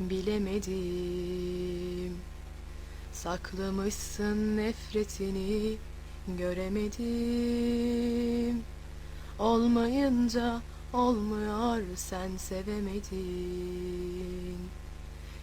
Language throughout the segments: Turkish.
bilemedim. Saklamışsın nefretini göremedim. Olmayınca olmuyor sen sevemedin.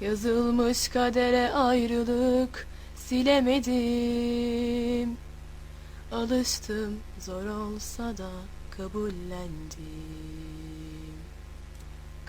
Yazılmış kadere ayrılık silemedim. Alıştım zor olsa da kabullendim